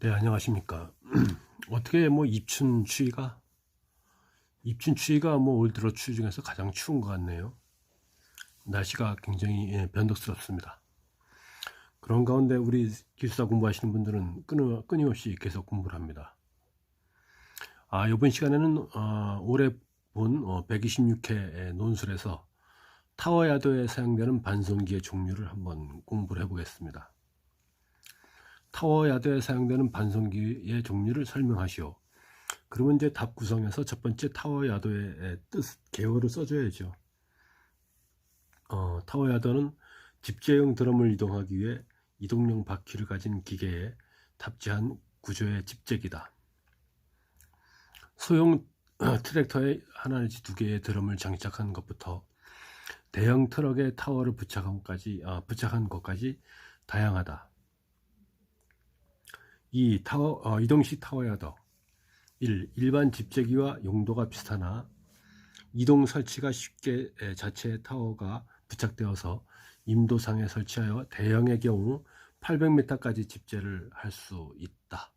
네, 안녕하십니까. 어떻게 뭐 입춘 추위가 입춘 추위가 뭐 올 들어 추위 중에서 가장 추운 것 같네요. 날씨가 굉장히 예, 변덕스럽습니다. 그런 가운데 우리 기술사 공부하시는 분들은 끊어, 끊임없이 계속 공부를 합니다. 아, 이번 시간에는 어, 올해 본 126회 논술에서 타워 야도에 사용되는 반송기의 종류를 한번 공부를 해보겠습니다. 타워 야드에 사용되는 반송기의 종류를 설명하시오. 그러면 이제 답 구성에서 첫 번째 타워 야도의 뜻, 개요를 써줘야죠. 어, 타워 야도는 집재형 드럼을 이동하기 위해 이동용 바퀴를 가진 기계에 탑재한 구조의 집재기다. 소형 트랙터에 하나 내지 두 개의 드럼을 장착한 것부터 대형 트럭에 타워를 부착한 것까지, 아, 부착한 것까지 다양하다. 이 타워, 어, 이동식 타워야더 1. 일반 집재기와 용도가 비슷하나 이동 설치가 쉽게 에, 자체 타워가 부착되어서 임도상에 설치하여 대형의 경우 800m까지 집재를 할 수 있다.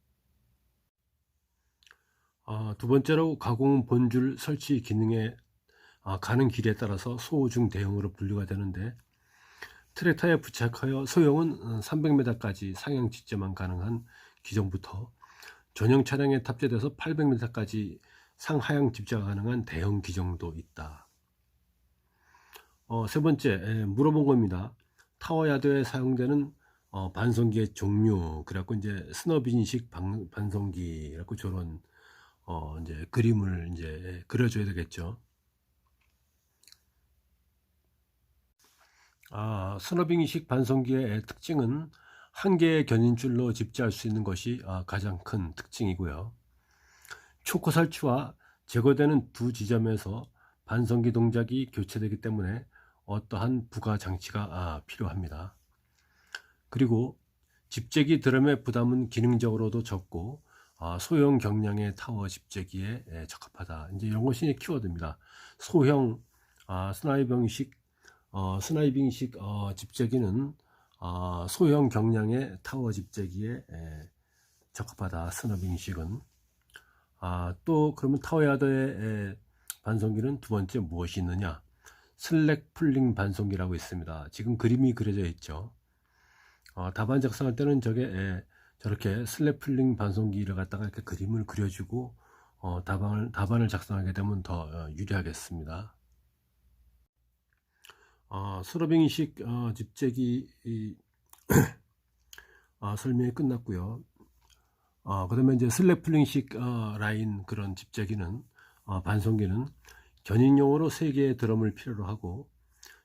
아, 두 번째로 가공 본줄 설치 기능에 아, 가는 길에 따라서 소중 대형으로 분류가 되는데 트랙터에 부착하여 소형은 300m까지 상향 집재만 가능한 기종부터 전용 차량에 탑재돼서 800m까지 상하향 집재가 가능한 대형 기종도 있다. 어, 세 번째 에, 물어본 겁니다. 타워 야드에 사용되는 어, 반송기의 종류 그래갖고 이제 스너빈식 반, 반송기 그래갖고 저런 어, 이제 그림을 이제 그려줘야 되겠죠. 아, 스너빙식 반송기의 특징은 한 개의 견인줄로 집재할 수 있는 것이 아, 가장 큰 특징이고요. 초코 설치와 제거되는 두 지점에서 반성기 동작이 교체되기 때문에 어떠한 부가 장치가 아, 필요합니다. 그리고 집재기 드럼의 부담은 기능적으로도 적고 아, 소형 경량의 타워 집재기에 적합하다. 이제 이런 것이 키워드입니다. 소형 스나이빙식 어, 스나이빙식 어, 집재기는 어, 소형 경량의 타워 집재기에 에, 적합하다. 스너빙식은 아, 또 그러면 타워야드의 반송기는 두 번째 무엇이 있느냐? 슬랙 풀링 반송기라고 있습니다. 지금 그림이 그려져 있죠. 어, 답안 작성할 때는 저게 에, 저렇게 슬랙 풀링 반송기를 갖다가 이렇게 그림을 그려주고 어, 답안을, 답안을 작성하게 되면 더 어, 유리하겠습니다. 어, 수로빙식 어, 집재기 이, 어, 설명이 끝났고요. 어, 그다음에 이제 슬래플링식 어, 라인 그런 집재기는 어, 반송기는 견인용으로 3개의 드럼을 필요로 하고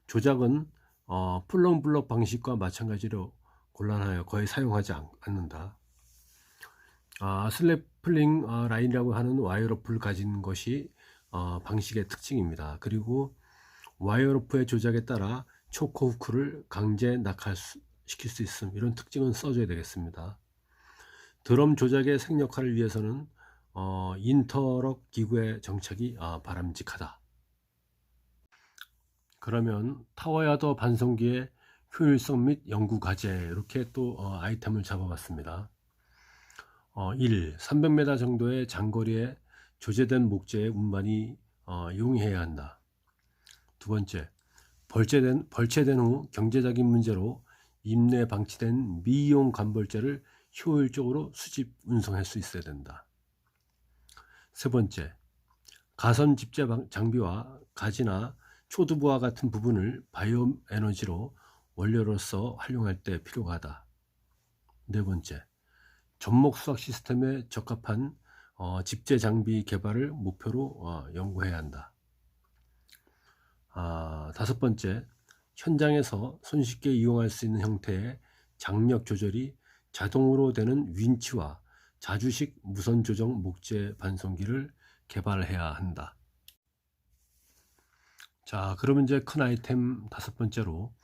조작은 어, 플렁블럭 방식과 마찬가지로 곤란하여 거의 사용하지 않, 는다 아, 슬래플링 어, 라인이라고 하는 와이어로프를 가진 것이 어, 방식의 특징입니다. 그리고 와이어로프의 조작에 따라 초코 후크를 강제 낙하시킬 수 있음 이런 특징은 써줘야 되겠습니다. 드럼 조작의 생력화를 위해서는 어, 인터럭 기구의 정착이 아, 바람직하다. 그러면 타워야더 반송기의 효율성 및 연구 과제 이렇게 또 어, 아이템을 잡아봤습니다. 어, 1. 300m 정도의 장거리에 조제된 목재의 운반이 어, 용이해야 한다. 두 번째, 벌제된, 벌체된 후 경제적인 문제로 임내 방치된 미용 간벌제를 효율적으로 수집 운송할 수 있어야 된다. 세 번째, 가선 집재 장비와 가지나 초두부와 같은 부분을 바이오 에너지로 원료로서 활용할 때 필요하다. 네 번째, 접목 수학 시스템에 적합한 어, 집재 장비 개발을 목표로 어, 연구해야 한다. 아, 다섯 번째, 현장에서 손쉽게 이용할 수 있는 형태의 장력 조절이 자동으로 되는 윈치와 자주식 무선 조정 목재 반송기를 개발해야 한다. 자, 그러면 이제 큰 아이템 다섯 번째로,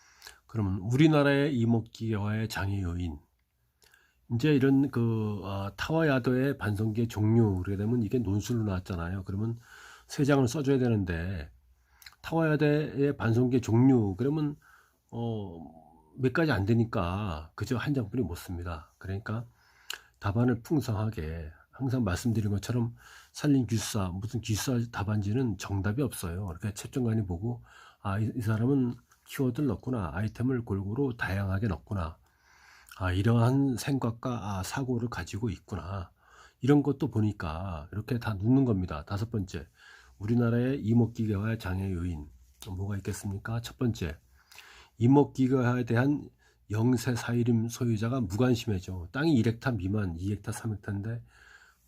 그러면 우리나라의 이목기와의 장애 요인. 이제 이런 그 어, 타워 야도의 반송기의 종류 그러게 되면 이게 논술로 나왔잖아요. 그러면 세 장을 써줘야 되는데 타워야대의 반송기 종류 그러면 어, 몇 가지 안 되니까 그저 한 장뿐이 못 씁니다. 그러니까 답안을 풍성하게 항상 말씀드린 것처럼 살림 기술사 무슨 기술사 답안지는 정답이 없어요. 이렇게 채점관이 보고 아 이 사람은 키워드를 넣구나 아이템을 골고루 다양하게 넣구나 아 이러한 생각과 아, 사고를 가지고 있구나 이런 것도 보니까 이렇게 다 묻는 겁니다. 다섯 번째 우리나라의 이목기계화 장애 요인 뭐가 있겠습니까? 첫 번째 이목기계화에 대한 영세 사이림 소유자가 무관심해져. 땅이 1헥타 미만, 2헥타, 3헥타인데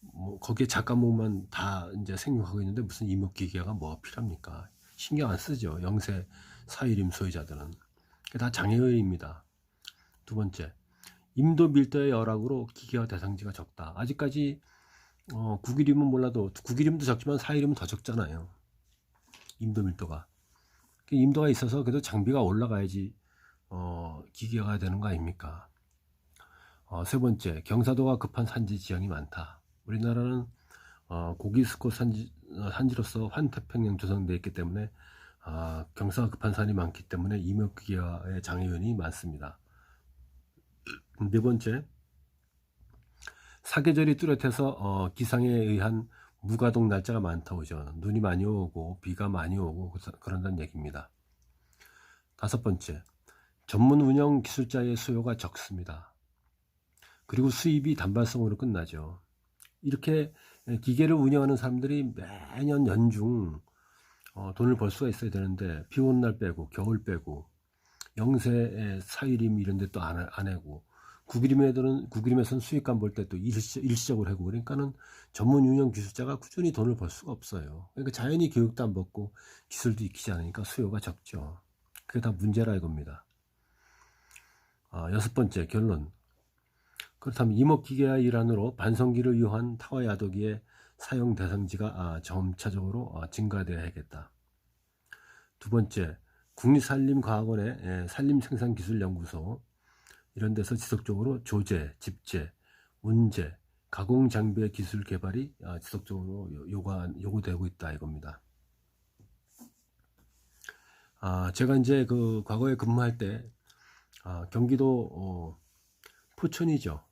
뭐 거기에 작가목만 다 이제 생육하고 있는데 무슨 이목기계가 뭐가 필요합니까? 신경 안 쓰죠. 영세 사이림 소유자들은. 다 장애 요인입니다. 두 번째, 임도 밀도의 열악으로 기계화 대상지가 적다. 아직까지 어, 국이림은 몰라도 국이림도 적지만 사이림은 더 적잖아요. 임도 밀도가. 그 임도가 있어서 그래도 장비가 올라가야지 어, 기계화가 되는 거 아닙니까? 어, 세 번째, 경사도가 급한 산지 지형이 많다. 우리나라는 어, 고기스코 산지, 어, 산지로서 환태평양 조성되어 있기 때문에 아, 경사가 급한 산이 많기 때문에 이목기계화의 장애 요인이 많습니다. 네 번째, 사계절이 뚜렷해서 어, 기상에 의한 무가동 날짜가 많다고 죠 눈이 많이 오고 비가 많이 오고 그런다는 얘기입니다. 다섯 번째, 전문 운영 기술자의 수요가 적습니다. 그리고 수입이 단발성으로 끝나죠. 이렇게 기계를 운영하는 사람들이 매년 연중 어, 돈을 벌 수가 있어야 되는데 비 오는 날 빼고 겨울 빼고 영세 사일임 이런 데 또안안 해고 국이림에들은 국이림에서는 수익감 볼 때 또 일시, 일시적으로 하고 그러니까는 전문 운영 기술자가 꾸준히 돈을 벌 수가 없어요. 그러니까 자연히 교육도 안 받고 기술도 익히지 않으니까 수요가 적죠. 그게 다 문제라 이겁니다. 아, 여섯 번째 결론. 그렇다면 이목기계와 일환으로 반성기를 이용한 타워 야도기의 사용 대상지가 아, 점차적으로 아, 증가되어야겠다. 두 번째, 국립산림과학원의 예, 산림생산기술연구소 이런 데서 지속적으로 조제, 집재, 운재, 가공 장비의 기술 개발이 아, 지속적으로 요- 요구 요구되고 있다 이겁니다. 아, 제가 이제 그 과거에 근무할 때 아, 경기도 어, 포천이죠.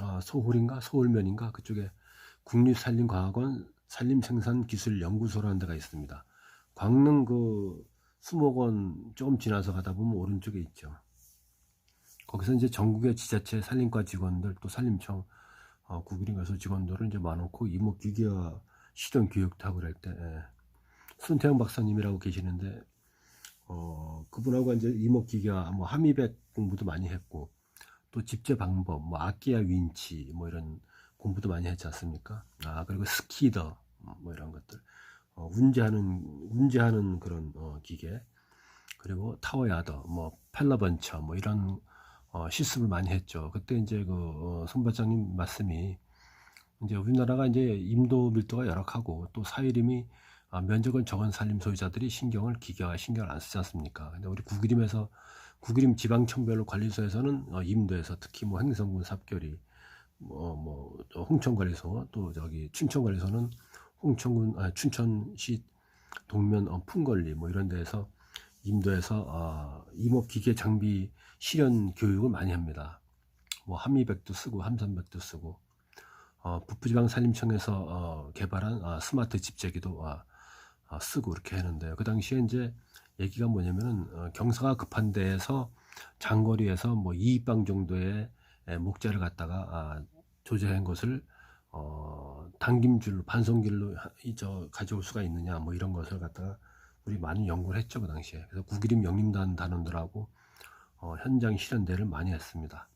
아, 소홀인가 서울면인가 그쪽에 국립산림과학원 산림생산기술연구소라는 데가 있습니다. 광릉 그 수목원 조금 지나서 가다 보면 오른쪽에 있죠. 거기서 이제 전국의 지자체 산림과 직원들 또 산림청 어, 국일인 가서 직원들을 이제 많고 이목 기계와 실현 교육도 하고 그럴 때 예. 손태영 박사님이라고 계시는데 어, 그분하고 이제 이목 기계와 뭐 함의백 공부도 많이 했고 또 집재 방법, 뭐 악기와 윈치 뭐 이런 공부도 많이 했지 않습니까? 아 그리고 스키더 뭐 이런 것들 어, 운재하는 운재하는 그런 어, 기계 그리고 타워 야더 뭐 펠러번처 뭐 이런 어, 실습을 많이 했죠. 그때 이제 그 어, 손반장님 말씀이 이제 우리나라가 이제 임도 밀도가 열악하고 또 사유림이 아, 면적은 적은 산림 소유자들이 신경을 기계화 신경을 안 쓰지 않습니까? 근데 우리 국이림에서 국이림 지방청별로 관리소에서는 어, 임도에서 특히 뭐 행성군 삽결이 뭐, 뭐, 저 홍천관리소, 또 저기 춘천관리소는 홍천군, 아, 춘천시 동면 어, 풍걸리 뭐 이런 데에서 임도에서 어, 임업기계 장비 실현 교육을 많이 합니다. 뭐 함미백도 쓰고 함산백도 쓰고 어, 북부지방 산림청에서 어, 개발한 아, 스마트 집재기도 아, 아, 쓰고 이렇게 하는데요. 그 당시에 이제 얘기가 뭐냐면은 어, 경사가 급한 데에서 장거리에서 뭐 2입방 정도의 에, 목재를 갖다가 아, 조제한 것을 어, 당김줄로 반송길로 가져올 수가 있느냐 뭐 이런 것을 갖다가 우리 많이 연구를 했죠 그 당시에 그래서 국일임 영림단 단원들하고 어, 현장 실현대를 많이 했습니다.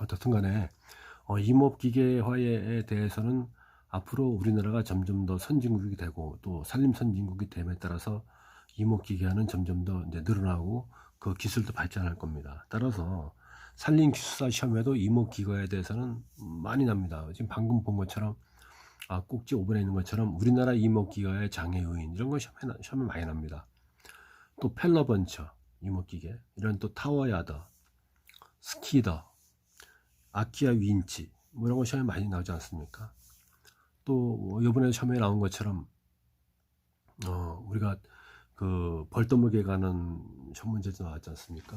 어떻든 간에 어, 임업기계화에 대해서는 앞으로 우리나라가 점점 더 선진국이 되고 또 산림 선진국이 됨에 따라서 임업기계화는 점점 더 이제 늘어나고 그 기술도 발전할 겁니다. 따라서 산림기술사 시험에도 임업기계화에 대해서는 많이 납니다. 지금 방금 본 것처럼 아, 꼭지 5번에 있는 것처럼 우리나라 임업기계화의 장애 요인 이런 거 시험에, 나- 시험에 많이 납니다. 또 펠러번처 임업기계 이런 또 타워야더 스키더 아키아 윈치 뭐 이런 거 시험에 많이 나오지 않습니까? 또 이번에 시험에 나온 것처럼 어, 우리가 그 벌떠먹에 가는 시험 문제도 나왔지 않습니까?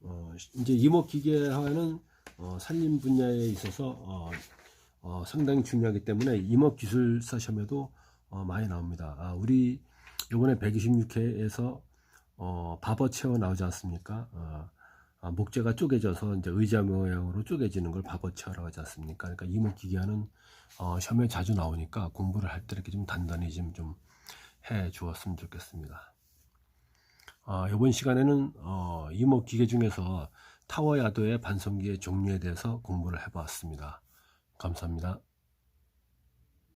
어, 이제 이목기계화는 어, 산림 분야에 있어서 어, 어, 상당히 중요하기 때문에 임업 기술사 시험에도 어, 많이 나옵니다. 아, 우리 이번에 126회에서 어, 밥어 채워 나오지 않습니까? 어, 아, 목재가 쪼개져서 이제 의자 모양으로 쪼개지는 걸 밥어 채워라고 하지 않습니까? 그러니까 이목기계화는 어, 시험에 자주 나오니까 공부를 할 때 이렇게 좀 단단히 좀, 좀 해 주었으면 좋겠습니다. 아, 이번 시간에는 어, 이목 기계 중에서 타워 야도의 반성기의 종류에 대해서 공부를 해보았습니다. 감사합니다.